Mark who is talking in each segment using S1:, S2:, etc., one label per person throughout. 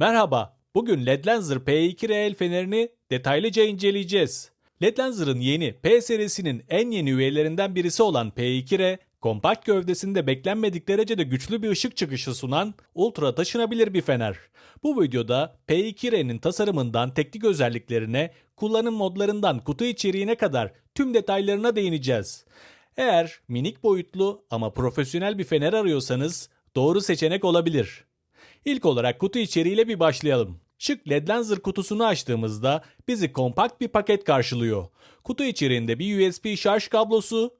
S1: Merhaba, bugün LED Lenser P2 reel fenerini detaylıca inceleyeceğiz. LED Lenser'ın yeni P serisinin en yeni üyelerinden birisi olan P2R, kompakt gövdesinde beklenmedik derecede güçlü bir ışık çıkışı sunan ultra taşınabilir bir fener. Bu videoda P2R'nin tasarımından teknik özelliklerine, kullanım modlarından kutu içeriğine kadar tüm detaylarına değineceğiz. Eğer minik boyutlu ama profesyonel bir fener arıyorsanız doğru seçenek olabilir. İlk olarak kutu içeriğiyle bir başlayalım. Şık LED Lenser kutusunu açtığımızda bizi kompakt bir paket karşılıyor. Kutu içeriğinde bir USB şarj kablosu,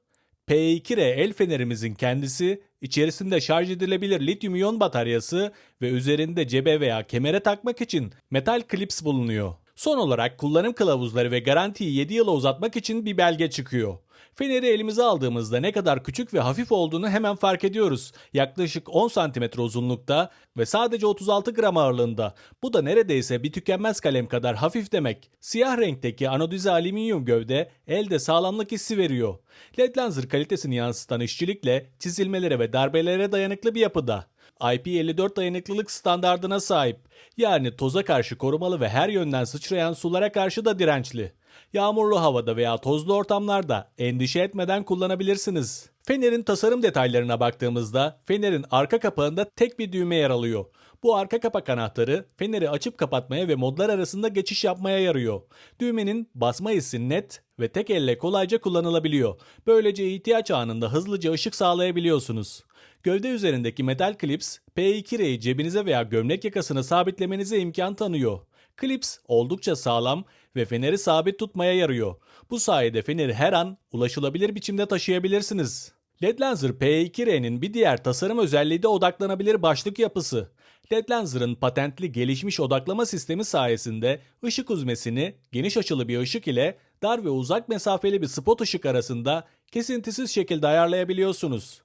S1: P2R el fenerimizin kendisi, içerisinde şarj edilebilir lityum iyon bataryası ve üzerinde cebe veya kemere takmak için metal klips bulunuyor. Son olarak kullanım kılavuzları ve garantiyi 7 yıla uzatmak için bir belge çıkıyor. Feneri elimize aldığımızda ne kadar küçük ve hafif olduğunu hemen fark ediyoruz. Yaklaşık 10 cm uzunlukta ve sadece 36 gram ağırlığında. Bu da neredeyse bir tükenmez kalem kadar hafif demek. Siyah renkteki anodize alüminyum gövde elde sağlamlık hissi veriyor. LED Lenser kalitesini yansıtan işçilikle çizilmelere ve darbelere dayanıklı bir yapıda. IP54 dayanıklılık standardına sahip. Yani toza karşı korumalı ve her yönden sıçrayan sulara karşı da dirençli. Yağmurlu havada veya tozlu ortamlarda endişe etmeden kullanabilirsiniz. Fenerin tasarım detaylarına baktığımızda fenerin arka kapağında tek bir düğme yer alıyor. Bu arka kapak anahtarı feneri açıp kapatmaya ve modlar arasında geçiş yapmaya yarıyor. Düğmenin basma hissi net ve tek elle kolayca kullanılabiliyor. Böylece ihtiyaç anında hızlıca ışık sağlayabiliyorsunuz. Gövde üzerindeki metal klips P2R'yi cebinize veya gömlek yakasına sabitlemenize imkan tanıyor. Klips oldukça sağlam ve feneri sabit tutmaya yarıyor. Bu sayede feneri her an ulaşılabilir biçimde taşıyabilirsiniz. LED Lenser P2R'nin bir diğer tasarım özelliği de odaklanabilir başlık yapısı. LED Lenser'ın patentli gelişmiş odaklama sistemi sayesinde ışık uzmesini geniş açılı bir ışık ile dar ve uzak mesafeli bir spot ışık arasında kesintisiz şekilde ayarlayabiliyorsunuz.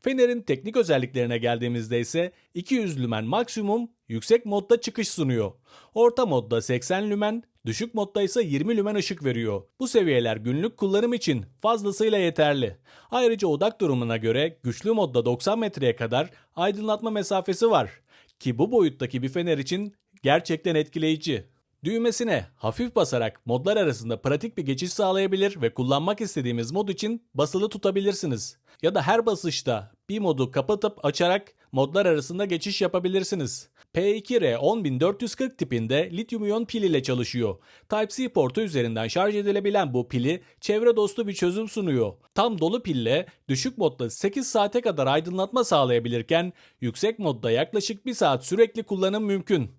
S1: Fener'in teknik özelliklerine geldiğimizde ise 200 lümen maksimum yüksek modda çıkış sunuyor. Orta modda 80 lümen, düşük modda ise 20 lümen ışık veriyor. Bu seviyeler günlük kullanım için fazlasıyla yeterli. Ayrıca odak durumuna göre güçlü modda 90 metreye kadar aydınlatma mesafesi var. Ki bu boyuttaki bir fener için gerçekten etkileyici. Düğmesine hafif basarak modlar arasında pratik bir geçiş sağlayabilir ve kullanmak istediğimiz mod için basılı tutabilirsiniz. Ya da her basışta bir modu kapatıp açarak modlar arasında geçiş yapabilirsiniz. P2R 10440 tipinde lityum iyon pil ile çalışıyor. Type-C portu üzerinden şarj edilebilen bu pili çevre dostu bir çözüm sunuyor. Tam dolu pille düşük modda 8 saate kadar aydınlatma sağlayabilirken yüksek modda yaklaşık 1 saat sürekli kullanım mümkün.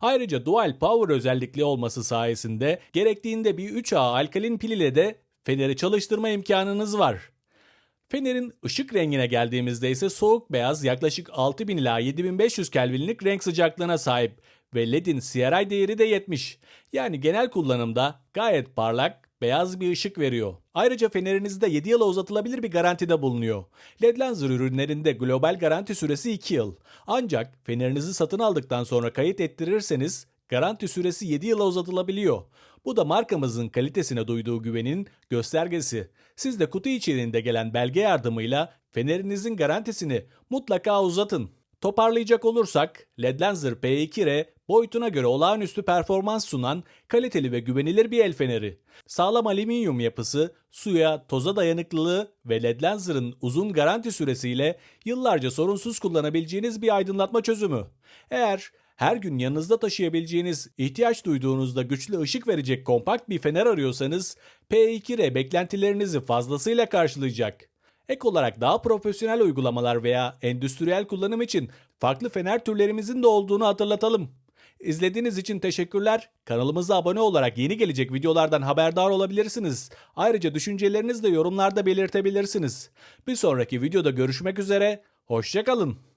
S1: Ayrıca dual power özellikli olması sayesinde gerektiğinde bir 3A alkalin pil ile de feneri çalıştırma imkanınız var. Fenerin ışık rengine geldiğimizde ise soğuk beyaz yaklaşık 6000 ila 7500 Kelvinlik renk sıcaklığına sahip ve LED'in CRI değeri de 70. Yani genel kullanımda gayet parlak, beyaz bir ışık veriyor. Ayrıca fenerinizde 7 yıla uzatılabilir bir garanti de bulunuyor. LED Lenser ürünlerinde global garanti süresi 2 yıl. Ancak fenerinizi satın aldıktan sonra kayıt ettirirseniz garanti süresi 7 yıla uzatılabiliyor. Bu da markamızın kalitesine duyduğu güvenin göstergesi. Siz de kutu içeriğinde gelen belge yardımıyla fenerinizin garantisini mutlaka uzatın. Toparlayacak olursak LED Lenser P2R boyutuna göre olağanüstü performans sunan kaliteli ve güvenilir bir el feneri. Sağlam alüminyum yapısı, suya, toza dayanıklılığı ve LED Lenser'ın uzun garanti süresiyle yıllarca sorunsuz kullanabileceğiniz bir aydınlatma çözümü. Eğer her gün yanınızda taşıyabileceğiniz, ihtiyaç duyduğunuzda güçlü ışık verecek kompakt bir fener arıyorsanız P2R beklentilerinizi fazlasıyla karşılayacak. Ek olarak daha profesyonel uygulamalar veya endüstriyel kullanım için farklı fener türlerimizin de olduğunu hatırlatalım. İzlediğiniz için teşekkürler. Kanalımıza abone olarak yeni gelecek videolardan haberdar olabilirsiniz. Ayrıca düşüncelerinizi de yorumlarda belirtebilirsiniz. Bir sonraki videoda görüşmek üzere. Hoşçakalın.